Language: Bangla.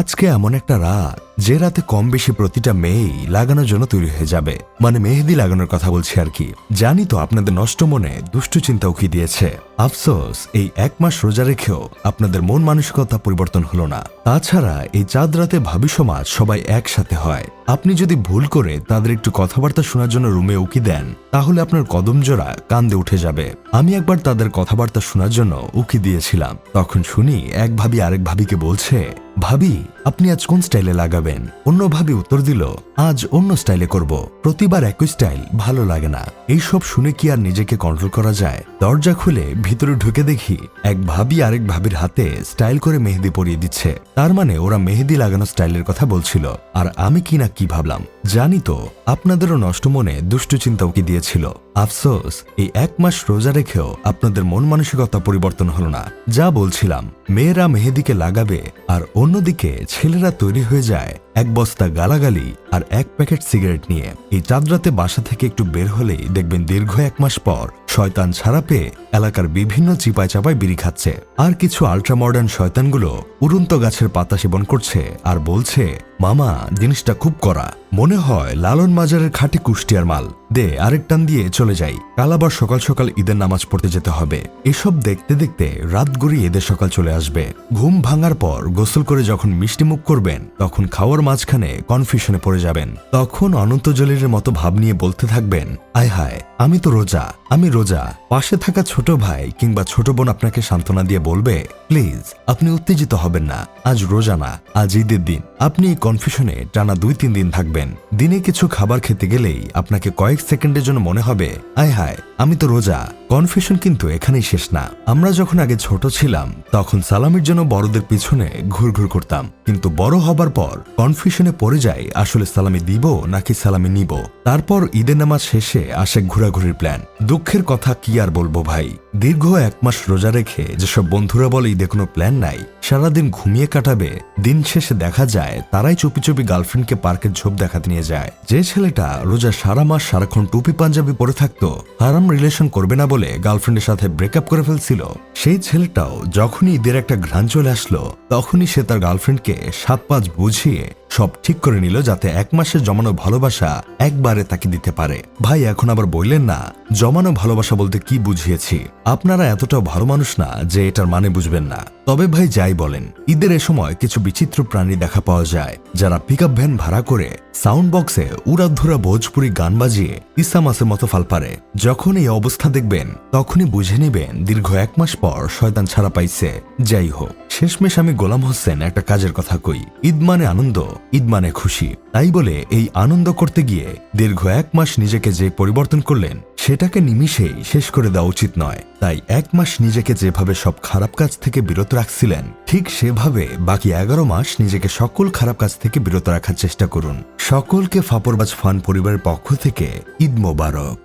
আজকে এমন একটা রাত যে রাতে কম বেশি প্রতিটা মেয়েই লাগানোর জন্য তৈরি হয়ে যাবে। মানে মেহেদি লাগানোর কথা বলছি আর কি। জানি তো আপনাদের নষ্ট মনে দুষ্টু চিন্তা উকি দিয়েছে। আফসোস, এই এক মাস রোজা রেখেও আপনাদের মন মানসিকতা পরিবর্তন হলো না। তাছাড়া এই চাঁদ রাতে ভাবি সমাজ সবাই একসাথে হয়। আপনি যদি ভুল করে তাদের একটু কথাবার্তা শোনার জন্য রুমে উকি দেন, তাহলে আপনার কদম জোড়া কান্দে উঠে যাবে। আমি একবার তাদের কথাবার্তা শোনার জন্য উকি দিয়েছিলাম। তখন শুনি এক ভাবি আরেক ভাবিকে বলছে, ভাবি আপনি আজ কোন স্টাইলে লাগাবেন? অন্য ভাবি উত্তর দিল, আজ অন্য স্টাইলে করব। প্রতিবার একই স্টাইল, ভালো লাগে না। এইসব শুনে কি আর নিজেকে কন্ট্রোল করা যায়? দরজা খুলে ভিতরে ঢুকে দেখি, এক ভাবি আরেক ভাবির হাতে স্টাইল করে মেহেদি পরিয়ে দিচ্ছে। তার মানে ওরা মেহেদি লাগানো স্টাইলের কথা বলছিল। আর আমি কি না কি ভাবলাম? জানি তো, আপনাদেরও নষ্ট মনে দুষ্টু চিন্তা উকি দিয়েছিল। আফসোস, এই এক মাস রোজা রেখেও আপনাদের মন মানসিকতা পরিবর্তন হলো না। যা বলছিলাম মেয়েরা মেহেদিকে লাগাবে আর অন্যদিকে ছেলেরা তৈরি হয়ে যায় এক বস্তা গালাগালি আর এক প্যাকেট সিগারেট নিয়ে। এই চাঁদরাতে বাসা থেকে একটু বের হলেই দেখবেন দীর্ঘ এক মাস পর শয়তান ছাড়া পেয়ে এলাকার বিভিন্ন চিপায় চাপায় বিড়ি খাচ্ছে। আর কিছু আল্ট্রা মডার্ন শয়তানগুলো উড়ন্ত গাছের পাতা সেবন করছে আর বলছে, মামা, জিনিসটা খুব করা মনে হয় লালন মাজারের খাটে কুষ্টিয়ার মাল। দে, আরেক টান দিয়ে চলে যাই। কাল আবার সকাল সকাল ঈদের নামাজ পড়তে যেতে হবে। এসব দেখতে দেখতে রাত গড়িয়ে এদের সকাল চলে আসবে। ঘুম ভাঙার পর গোসল করে যখন মিষ্টি মুখ করবেন, তখন খাওয়ার মাঝখানে কনফিউশনে পড়ে যাবেন। তখন অনন্ত জলিলের মতো ভাব নিয়ে বলতে থাকবেন, আয় হায়, আমি তো রোজা। আমি রোজা, পাশে থাকা ছোট ভাই কিংবা ছোট বোন আপনাকে সান্ত্বনা দিয়ে বলবে, প্লিজ, আপনি উত্তেজিত হবেন না। আজ রোজা না, আজ ঈদের দিন। আপনি এই কনফিউশনে টানা দুই তিন দিন থাকবেন। দিনে কিছু খাবার খেতে গেলেই আপনাকে কয়েক সেকেন্ডের জন্য মনে হবে, আয় হায়, আমি তো রোজা। কনফিউশন কিন্তু এখানেই শেষ না। আমরা যখন আগে ছোট ছিলাম, তখন সালামের জন্য বড়দের পিছনে ঘুরঘুর করতাম। কিন্তু বড় হবার পর কনফিউশনে পড়ে যাই, আসলে সালামি দিব নাকি সালামি নিব। তারপর ঈদের নামাজ শেষে আসে ঘোরাঘুরির প্ল্যান। দুঃখের কথা কি আর বলব ভাই? দীর্ঘ এক মাস রোজা রেখে যেসব বন্ধুরা বলে ঈদে কোনো প্ল্যান নাই, সারাদিন ঘুমিয়ে কাটাবে, দিন শেষে দেখা যায় তারাই চুপি চুপি গার্লফ্রেন্ডকে পার্কের ঝোপ দেখাতে নিয়ে যায়। যে ছেলেটা রোজা সারা মাস সারাক্ষণ টুপি, পাঞ্জাবি পরে থাকতো, হারাম রিলেশন করবে না বলে গার্লফ্রেন্ডের সাথে ব্রেকআপ করে ফেলছিল। সেই ছেলেটাও যখনই ঈদের একটা ঘ্রাণ চলে আসলো, তখনই সে তার গার্লফ্রেন্ডকে সাত পাঁচ বুঝিয়ে সব ঠিক করে নিল যাতে এক মাসের জমানো ভালোবাসা একবারে তাকে দিতে পারে। ভাই, এখন আবার বললেন না, জমানো ভালোবাসা বলতে কি বুঝিয়েছি? আপনারা এতটা ভালো মানুষ না যে এটার মানে বুঝবেন না। তবে ভাই যাই বলেন, ঈদের এ সময় কিছু বিচিত্র প্রাণী দেখা পাওয়া যায়, যারা পিক ভ্যান ভাড়া করে সাউন্ড বক্সে উড়াধুরা ভোজপুরি গান বাজিয়ে ইসামাসের মতো ফাল পারে। যখন এই অবস্থা দেখবেন, তখনই বুঝে নেবেন দীর্ঘ এক মাস পর শয়তান ছাড়া পাইছে। যাই হোক, শেষমেশ আমি গোলাম হোসেন একটা কাজের কথা কই। ঈদ মানে আনন্দ, ঈদ মানে খুশি। তাই বলে এই আনন্দ করতে গিয়ে দীর্ঘ এক মাস নিজেকে যে পরিবর্তন করলেন, সেটাকে নিমিষেই শেষ করে দেওয়া উচিত নয়। তাই এক মাস নিজেকে যেভাবে সব খারাপ কাজ থেকে বিরত রাখছিলেন, ঠিক সেভাবে বাকি এগারো মাস নিজেকে সকল খারাপ কাজ থেকে বিরত রাখার চেষ্টা করুন। সকলকে ফাপরবাজ ফান পরিবারের পক্ষ থেকে ঈদ মোবারক।